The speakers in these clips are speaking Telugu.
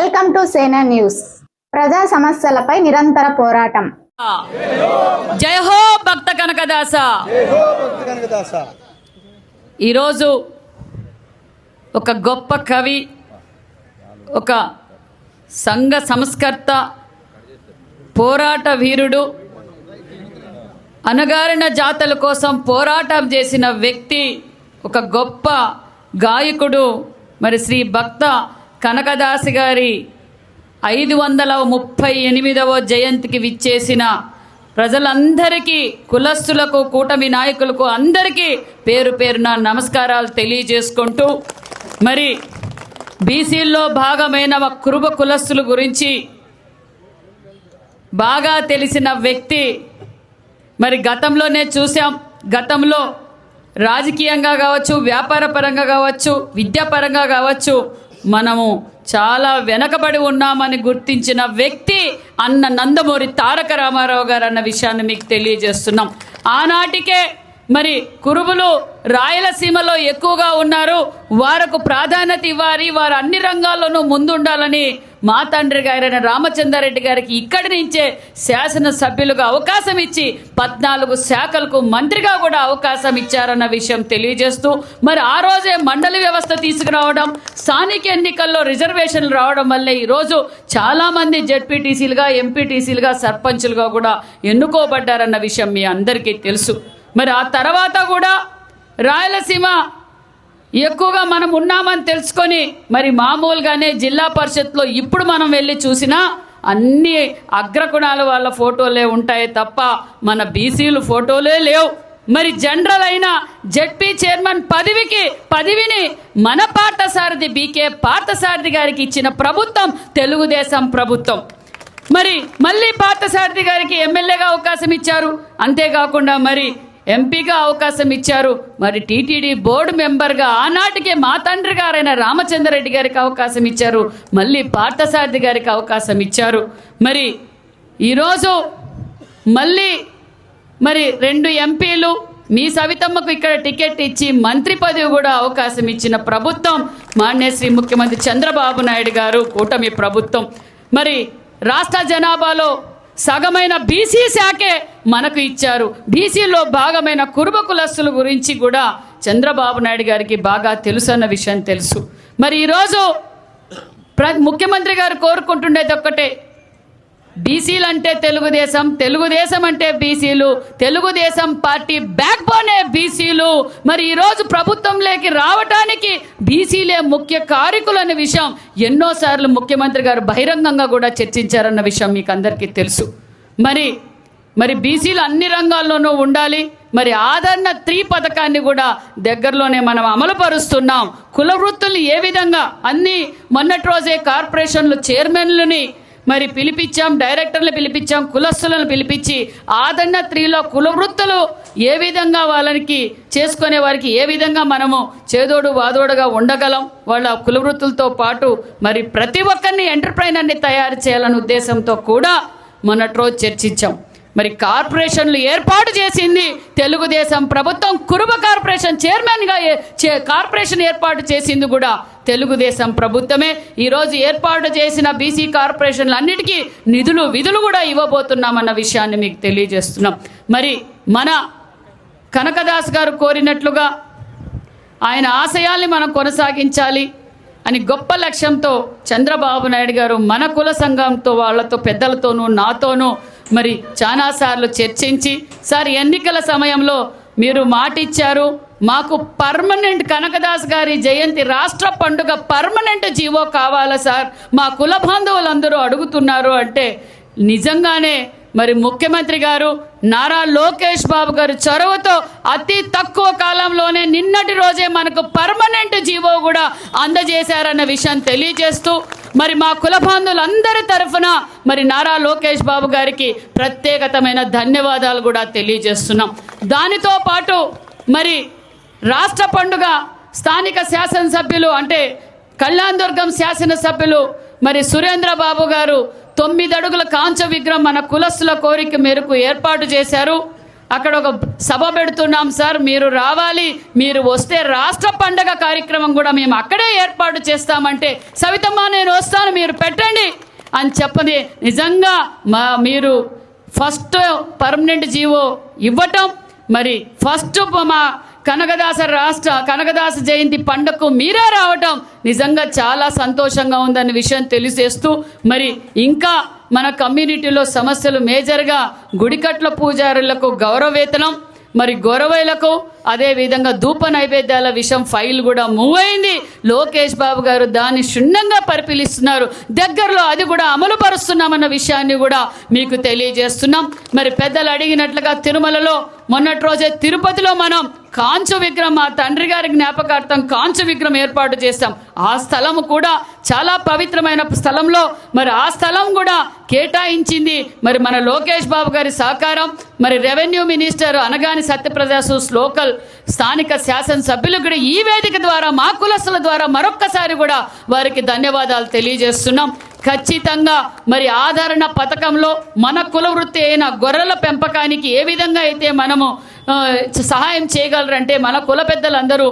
వెల్కమ్ టు సేనా న్యూస్. ప్రజా సమస్యలపై నిరంతర పోరాటం. జయహో భక్త కనకదాస. కనకదాస ఈరోజు ఒక గొప్ప కవి ఒక సంఘ సంస్కర్త పోరాట వీరుడు అనగారిన జాతల కోసం పోరాటం చేసిన వ్యక్తి ఒక గొప్ప గాయకుడు మరి శ్రీ భక్త కనకదాసి గారి ఐదు వందల ముప్పై ఎనిమిదవ జయంతికి విచ్చేసిన ప్రజలందరికీ కులస్తులకు కూటమి నాయకులకు అందరికీ పేరు పేరున నమస్కారాలు తెలియజేసుకుంటూ మరి బీసీల్లో భాగమైన కురుబ కులస్తుల గురించి బాగా తెలిసిన వ్యక్తి మరి గతంలోనే చూసాం గతంలో రాజకీయంగా కావచ్చు వ్యాపార పరంగా కావచ్చు విద్యాపరంగా కావచ్చు మనము చాలా వెనకబడి ఉన్నామని గుర్తించిన వ్యక్తి అన్న నందమూరి తారక రామారావు గారు అన్న విషయాన్ని మీకు తెలియజేస్తున్నాం. ఆనాటికే మరి కురుబులు రాయలసీమలో ఎక్కువగా ఉన్నారు. వారికి ప్రాధాన్యత ఇవ్వాలి. వారు అన్ని రంగాల్లోనూ ముందుండాలని మా తండ్రి గారైన రామచంద్రారెడ్డి గారికి ఇక్కడి నుంచే శాసనసభ్యులుగా అవకాశం ఇచ్చి పద్నాలుగు శాఖలకు మంత్రిగా కూడా అవకాశం ఇచ్చారన్న విషయం తెలియజేస్తూ మరి ఆ రోజే మండలి వ్యవస్థ తీసుకురావడం స్థానిక ఎన్నికల్లో రిజర్వేషన్లు రావడం వల్లే ఈరోజు చాలామంది జెడ్పీటీసీలుగా ఎంపీటీసీలుగా సర్పంచులుగా కూడా ఎన్నుకోబడ్డారన్న విషయం మీ అందరికీ తెలుసు. మరి ఆ తర్వాత కూడా రాయలసీమ ఎక్కువగా మనం ఉన్నామని తెలుసుకొని మరి మామూలుగానే జిల్లా పరిషత్లో ఇప్పుడు మనం వెళ్ళి చూసినా అన్ని అగ్రకుణాల వాళ్ళ ఫోటోలే ఉంటాయి తప్ప మన బీసీలు ఫోటోలే లేవు. మరి జనరల్ అయిన జెడ్పీ చైర్మన్ పదవికి పదవిని మన పార్థసారథి బీకే పార్థసారథి గారికి ఇచ్చిన ప్రభుత్వం తెలుగుదేశం ప్రభుత్వం. మరి మళ్ళీ పార్థసారథి గారికి ఎమ్మెల్యేగా అవకాశం ఇచ్చారు. అంతేకాకుండా మరి ఎంపీగా అవకాశం ఇచ్చారు. మరి టీటీడీ బోర్డు మెంబర్గా ఆనాటికే మా తండ్రి గారైన రామచంద్రరెడ్డి గారికి అవకాశం ఇచ్చారు. మళ్ళీ పార్థసారథి గారికి అవకాశం ఇచ్చారు. మరి ఈరోజు మళ్ళీ మరి రెండు ఎంపీలు మీ సవితమ్మకు ఇక్కడ టికెట్ ఇచ్చి మంత్రి పదవి కూడా అవకాశం ఇచ్చిన ప్రభుత్వం మాన్యశ్రీ ముఖ్యమంత్రి చంద్రబాబు నాయుడు గారు కూటమి ప్రభుత్వం. మరి రాష్ట్ర జనాభాలో సగమైన బీసీ శాఖే మనకు ఇచ్చారు. బీసీలో భాగమైన కురుబ కులస్తుల గురించి కూడా చంద్రబాబు నాయుడు గారికి బాగా తెలుసు అన్న విషయం తెలుసు. మరి ఈరోజు ప్ర ముఖ్యమంత్రి గారు కోరుకుంటుండేది ఒక్కటే బీసీలు అంటే తెలుగుదేశం తెలుగుదేశం అంటే బీసీలు తెలుగుదేశం పార్టీ బ్యాక్ బోనే బీసీలు. మరి ఈరోజు ప్రభుత్వంలోకి రావటానికి బీసీలే ముఖ్య కారకులు అనే విషయం ఎన్నోసార్లు ముఖ్యమంత్రి గారు బహిరంగంగా కూడా చర్చించారన్న విషయం మీకు అందరికీ తెలుసు. మరి మరి బీసీలు అన్ని రంగాల్లోనూ ఉండాలి. మరి ఆదరణ త్రీ పథకాన్ని కూడా దగ్గరలోనే మనం అమలు పరుస్తున్నాం కుల వృత్తులు ఏ విధంగా అన్ని మొన్నటి రోజే కార్పొరేషన్లు చైర్మన్లని మరి పిలిపించాం డైరెక్టర్లు పిలిపించాం కులస్తులను పిలిపించి ఆదరణ త్రీలో కుల వృత్తులు ఏ విధంగా వాళ్ళకి చేసుకునే వారికి ఏ విధంగా మనము చేదోడు వాదోడుగా ఉండగలం? వాళ్ళ కుల వృత్తులతో పాటు మరి ప్రతి ఒక్కరిని ఎంటర్ప్రైనర్ని తయారు చేయాలనే ఉద్దేశంతో కూడా మొన్నటి రోజు చర్చించాం. మరి కార్పొరేషన్లు ఏర్పాటు చేసింది తెలుగుదేశం ప్రభుత్వం కురుబ కార్పొరేషన్ చైర్మన్గా చే- కార్పొరేషన్ ఏర్పాటు చేసింది కూడా తెలుగుదేశం ప్రభుత్వమే. ఈరోజు ఏర్పాటు చేసిన బీసీ కార్పొరేషన్లు అన్నిటికీ నిధులు విధులు కూడా ఇవ్వబోతున్నామన్న విషయాన్ని మీకు తెలియజేస్తున్నాం. మరి మన కనకదాస్ గారు కోరినట్లుగా ఆయన ఆశయాల్ని మనం కొనసాగించాలి అని గొప్ప లక్ష్యంతో చంద్రబాబు నాయుడు గారు మన కుల సంఘంతో వాళ్ళతో పెద్దలతోనూ నాతోనూ మరి చాలాసార్లు చర్చించి సార్ ఎన్నికల సమయంలో మీరు మాట ఇచ్చారు మాకు పర్మనెంట్ కనకదాస్ గారి జయంతి రాష్ట్ర పండుగ పర్మనెంట్ జీవో కావాలా సార్? మా కుల బాంధవులందరూ అడుగుతున్నారు అంటే నిజంగానే మరి ముఖ్యమంత్రి గారు నారా లోకేష్ బాబు గారు చొరవతో అతి తక్కువ కాలంలోనే నిన్నటి రోజే మనకు పర్మనెంట్ జీవో కూడా అందజేశారన్న విషయం తెలియజేస్తూ మరి మా కుల బాంధవులందరి తరఫున మరి నారా లోకేష్ బాబు గారికి ప్రత్యేకతమైన ధన్యవాదాలు కూడా తెలియజేస్తున్నాం. దానితో పాటు మరి రాష్ట్ర పండుగ స్థానిక శాసనసభ్యులు అంటే కళ్యాణ్ దుర్గం శాసనసభ్యులు మరి సురేంద్ర బాబు గారు తొమ్మిది అడుగుల కాంచ విగ్రహం మన కులస్తుల కోరిక మేరకు ఏర్పాటు చేశారు. అక్కడ ఒక సభ పెడుతున్నాం సార్. మీరు రావాలి. మీరు వస్తే రాష్ట్ర పండగ కార్యక్రమం కూడా మేము అక్కడే ఏర్పాటు చేస్తామంటే సవితమ్మ నేను వస్తాను మీరు పెట్టండి అని చెప్పని నిజంగా మా మీరు ఫస్ట్ పర్మనెంట్ జీవో ఇవ్వటం మరి ఫస్ట్ మా కనకదాస రాష్ట్ర కనకదాస జయంతి పండుగకు మీరే రావటం నిజంగా చాలా సంతోషంగా ఉందన్న విషయం తెలియజేస్తూ మరి ఇంకా మన కమ్యూనిటీలో సమస్యలు మేజర్గా గుడికట్ల పూజారులకు గౌరవేతనం మరి గొరవైలకు అదేవిధంగా ధూప నైవేద్యాల విషయం ఫైల్ కూడా మూవ్ అయింది. లోకేష్ బాబు గారు దాన్ని క్షుణ్ణంగా పరిశీలిస్తున్నారు దగ్గరలో అది కూడా అమలు పరుస్తున్నామన్న విషయాన్ని కూడా మీకు తెలియజేస్తున్నాం. మరి పెద్దలు అడిగినట్లుగా తిరుమలలో మొన్నటి రోజే తిరుపతిలో మనం కాంచు విగ్రహం మా తండ్రి గారి జ్ఞాపకార్థం కాంచు విగ్రహం ఏర్పాటు చేస్తాం ఆ స్థలం కూడా చాలా పవిత్రమైన స్థలంలో మరి ఆ స్థలం కూడా కేటాయించింది. మరి మన లోకేష్ బాబు గారి సహకారం మరి revenue minister Anagani Satyaprasad local స్థానిక శాసనసభ్యులు కూడా ఈ వేదిక ద్వారా మా కులస్తుల ద్వారా మరొక్కసారి కూడా వారికి ధన్యవాదాలు తెలియజేస్తున్నాం. ఖచ్చితంగా మరి ఆదరణ పథకంలో మన కుల వృత్తి అయిన గొర్రెల పెంపకానికి ఏ విధంగా అయితే మనము సహాయం చేయగలరంటే మన కుల పెద్దలందరూ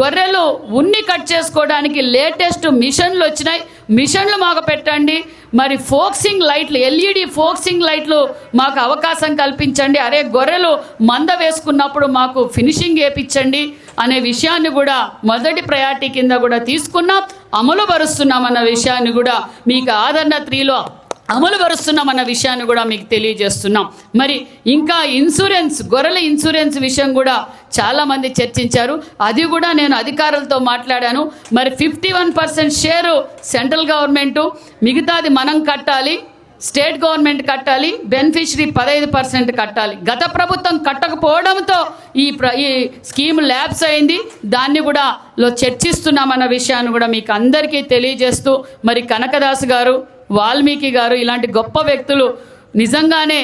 గొర్రెలు ఉన్ని కట్ చేసుకోవడానికి లేటెస్ట్ మిషన్లు వచ్చినాయి. మిషన్లు మాకు పెట్టండి. మరి ఫోక్సింగ్ లైట్లు ఎల్ఈడి ఫోక్సింగ్ లైట్లు మాకు అవకాశం కల్పించండి. అరే గొర్రెలు మంద వేసుకున్నప్పుడు మాకు ఫినిషింగ్ వేయించండి అనే విషయాన్ని కూడా మొదటి ప్రయారిటీ కింద కూడా తీసుకున్నాం. అమలు పరుస్తున్నాం అన్న విషయాన్ని కూడా మీకు ఆదరణ త్రీలో అమలు పరుస్తున్నామన్న విషయాన్ని కూడా మీకు తెలియజేస్తున్నాం. మరి ఇంకా ఇన్సూరెన్స్ గొర్రెల ఇన్సూరెన్స్ విషయం కూడా చాలామంది చర్చించారు. అది కూడా నేను అధికారులతో మాట్లాడాను. మరి fifty one percent share central government మిగతాది మనం కట్టాలి స్టేట్ గవర్నమెంట్ కట్టాలి బెనిఫిషరీ పదహైదు పర్సెంట్ కట్టాలి. గత ప్రభుత్వం కట్టకపోవడంతో ఈ ప్ర ఈ స్కీమ్ ల్యాబ్స్ అయింది. దాన్ని కూడా లో చర్చిస్తున్నామన్న విషయాన్ని కూడా మీకు అందరికీ తెలియజేస్తూ మరి కనకదాస్ గారు వాల్మీకి గారు ఇలాంటి గొప్ప వ్యక్తులు నిజంగానే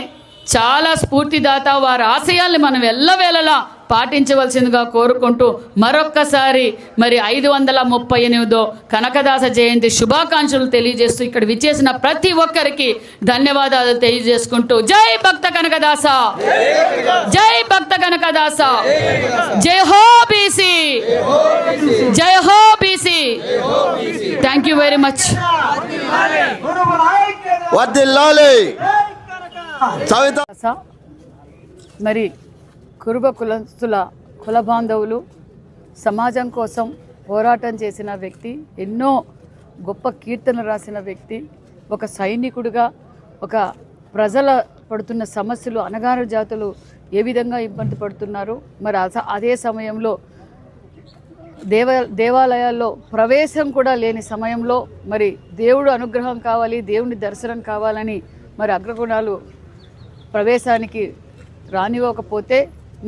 చాలా స్ఫూర్తిదాత వారి ఆశయాల్ని మనం ఎల్లవేళలా పాటించవలసిందిగా కోరుకుంటూ మరొక్కసారి మరి ఐదు వందల ముప్పై ఎనిమిదో కనకదాస జయంతి శుభాకాంక్షలు తెలియజేస్తూ ఇక్కడ విచ్చేసిన ప్రతి ఒక్కరికి ధన్యవాదాలు తెలియజేసుకుంటూ. జై భక్త కనకదాస! జై భక్త కనకదాస! జై హో బీసీ! జై హో B C! Thank you very much మరి కురుబ కులస్తుల కుల బాంధవులు సమాజం కోసం పోరాటం చేసిన వ్యక్తి ఎన్నో గొప్ప కీర్తన రాసిన వ్యక్తి ఒక సైనికుడిగా ఒక ప్రజల పడుతున్న సమస్యలు అనగారు జాతులు ఏ విధంగా ఇబ్బంది పడుతున్నారు? మరి అస- అదే సమయంలో దేవ దేవాలయాల్లో ప్రవేశం కూడా లేని సమయంలో మరి దేవుడు అనుగ్రహం కావాలి దేవుని దర్శనం కావాలని మరి అగ్రగుణాలు ప్రవేశానికి రానివ్వకపోతే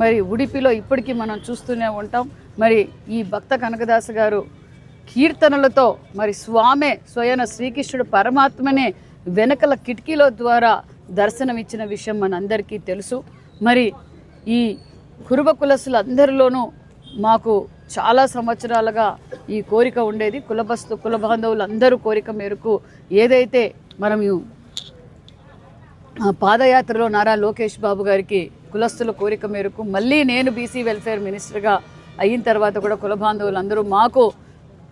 మరి ఉడిపిలో ఇప్పటికీ మనం చూస్తూనే ఉంటాం. మరి ఈ భక్త కనకదాస్ గారు కీర్తనలతో మరి స్వామే స్వయన శ్రీకృష్ణుడు పరమాత్మనే వెనకల కిటికీల ద్వారా దర్శనం ఇచ్చిన విషయం మనందరికీ తెలుసు. మరి ఈ కురుబ కులసులందరిలోనూ మాకు చాలా సంవత్సరాలుగా ఈ కోరిక ఉండేది. కులబస్తు కుల బాంధవులు అందరూ కోరిక మేరకు ఏదైతే మనం పాదయాత్రలో నారా లోకేష్ బాబు గారికి కులస్తుల కోరిక మేరకు మళ్ళీ నేను బీసీ వెల్ఫేర్ మినిస్టర్గా అయిన తర్వాత కూడా కుల బాంధవులందరూ మాకు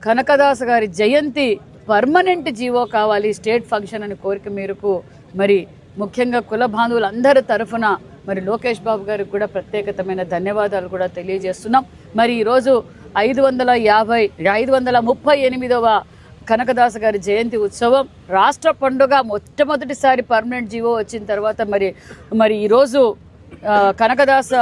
కనకదాస్ గారి జయంతి పర్మనెంట్ జీవో కావాలి స్టేట్ ఫంక్షన్ అని కోరిక మేరకు మరి ముఖ్యంగా కుల బాంధవులందరి తరఫున మరి లోకేష్ బాబు గారికి కూడా ప్రత్యేకతమైన ధన్యవాదాలు కూడా తెలియజేస్తున్నాం. మరి ఈరోజు ఐదు వందల యాభై ఐదు వందల ముప్పై ఎనిమిదవ కనకదాస గారి జయంతి ఉత్సవం రాష్ట్ర పండుగ మొట్టమొదటిసారి పర్మనెంట్ జీవో వచ్చిన తర్వాత మరి మరి ఈరోజు కనకదాస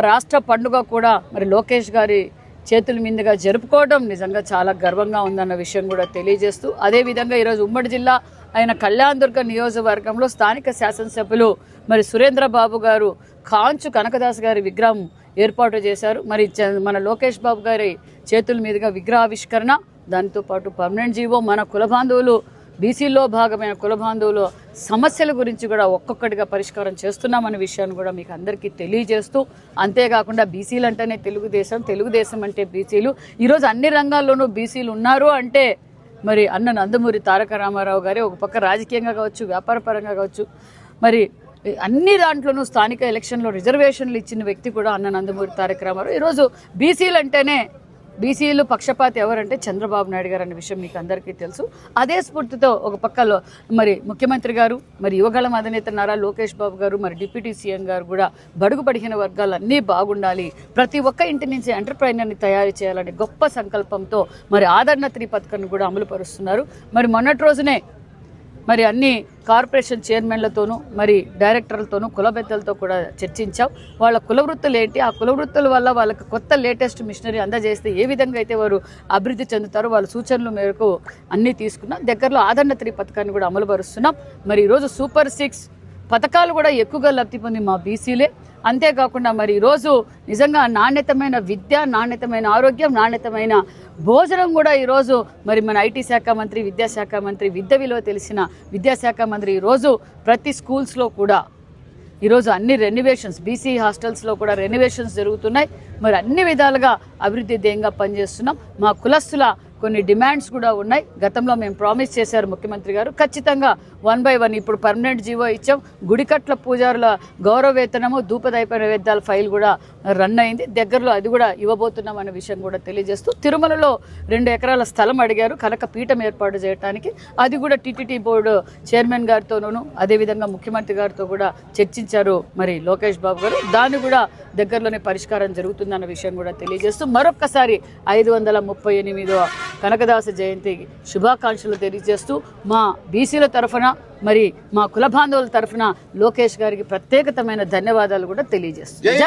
రాష్ట్ర పండుగ కూడా మరి లోకేష్ గారి చేతుల మీదుగా జరుపుకోవడం నిజంగా చాలా గర్వంగా ఉందన్న విషయం కూడా తెలియజేస్తూ అదేవిధంగా ఈరోజు ఉమ్మడి జిల్లా ఆయన కళ్యాణదుర్గ నియోజకవర్గంలో స్థానిక శాసనసభ్యులు మరి సురేంద్ర బాబు గారు కాంచు కనకదాస్ గారి విగ్రహం ఏర్పాటు చేశారు. మరి చ- మన లోకేష్ బాబు గారి చేతుల మీదుగా విగ్రహావిష్కరణ దాంతో పాటు పర్మనెంట్ జీవో మన కుల బాంధవులు బీసీలో భాగమైన కుల బాంధవులు సమస్యల గురించి కూడా ఒక్కొక్కటిగా పరిష్కారం చేస్తున్నామనే విషయాన్ని కూడా మీకు అందరికీ తెలియజేస్తూ అంతేకాకుండా బీసీలు అంటేనే తెలుగుదేశం తెలుగుదేశం అంటే బీసీలు. ఈరోజు అన్ని రంగాల్లోనూ బీసీలు ఉన్నారు అంటే మరి అన్న నందమూరి తారక రామారావు గారి ఒక పక్క రాజకీయంగా కావచ్చు వ్యాపారపరంగా కావచ్చు మరి అన్ని దాంట్లోనూ స్థానిక ఎలక్షన్లో రిజర్వేషన్లు ఇచ్చిన వ్యక్తి కూడా అన్న నందమూరి తారక రామారావు. ఈరోజు బీసీలు అంటేనే బీసీలు పక్షపాతి ఎవరంటే చంద్రబాబు నాయుడు గారు అనే విషయం మీకు అందరికీ తెలుసు. అదే స్ఫూర్తితో ఒక పక్కలో మరి ముఖ్యమంత్రి గారు మరి యువగళం అధినేత నారా లోకేష్ బాబు గారు మరి డిప్యూటీ సీఎం గారు కూడా బడుగు పడిగిన వర్గాలన్నీ బాగుండాలి. ప్రతి ఒక్క ఇంటి నుంచి ఎంటర్ప్రైనర్ని తయారు చేయాలనే గొప్ప సంకల్పంతో మరి ఆదరణ త్రీ పథకాన్ని కూడా అమలు పరుస్తున్నారు మరి మొన్నటి రోజునే మరి అన్ని కార్పొరేషన్ చైర్మన్లతోనూ మరి డైరెక్టర్లతోనూ కుల పెద్దలతో కూడా చర్చించాం. వాళ్ళ కుల వృత్తులు ఏంటి? ఆ కుల వృత్తుల వల్ల వాళ్ళకి కొత్త లేటెస్ట్ మిషనరీ అందజేస్తే ఏ విధంగా అయితే వారు అభివృద్ధి చెందుతారో వాళ్ళ సూచనల మేరకు అన్నీ తీసుకున్నాం. దగ్గరలో ఆదరణ త్రీ పథకాన్ని కూడా అమలుపరుస్తున్నాం మరి ఈరోజు సూపర్ సిక్స్ పథకాలు కూడా ఎక్కువగా లబ్ధి పొంది మా బీసీలే. అంతేకాకుండా మరి ఈరోజు నిజంగా నాణ్యతమైన విద్య నాణ్యతమైన ఆరోగ్యం నాణ్యతమైన భోజనం కూడా ఈరోజు మరి మన ఐటీ శాఖ మంత్రి విద్యాశాఖ మంత్రి విద్య విలువ తెలిసిన విద్యాశాఖ మంత్రి ఈరోజు ప్రతి స్కూల్స్లో కూడా ఈరోజు అన్ని రెనివేషన్స్ బీసీ హాస్టల్స్లో కూడా రెనివేషన్స్ జరుగుతున్నాయి. మరి అన్ని విధాలుగా అభివృద్ధి ధ్యేయంగా పనిచేస్తున్నాం. మా కులస్తుల కొన్ని డిమాండ్స్ కూడా ఉన్నాయి. గతంలో మేము ప్రామిస్ చేశారు ముఖ్యమంత్రి గారు. ఖచ్చితంగా వన్ బై వన్ ఇప్పుడు పర్మనెంట్ జీవో ఇచ్చాం. గుడికట్ల పూజారుల గౌరవ వేతనము ధూపదైప నైవేద్యాల ఫైల్ కూడా రన్ అయింది. దగ్గరలో అది కూడా ఇవ్వబోతున్నాం అనే విషయం కూడా తెలియజేస్తూ తిరుమలలో రెండు ఎకరాల స్థలం అడిగారు. కనుక పీఠం ఏర్పాటు చేయడానికి అది కూడా టీటీటీ బోర్డు చైర్మన్ గారితోనూ అదేవిధంగా ముఖ్యమంత్రి గారితో కూడా చర్చించారు మరి లోకేష్ బాబు గారు. దాన్ని కూడా దగ్గరలోనే పరిష్కారం జరుగుతుందన్న విషయం కూడా తెలియజేస్తూ మరొక్కసారి ఐదు వందల ముప్పై ఎనిమిదో కనకదాస జయంతి శుభాకాంక్షలు తెలియజేస్తూ మా బీసీల తరఫున మరి మా కుల బాంధవుల తరఫున లోకేష్ గారికి ప్రత్యేకతమైన ధన్యవాదాలు కూడా తెలియజేస్తున్నాం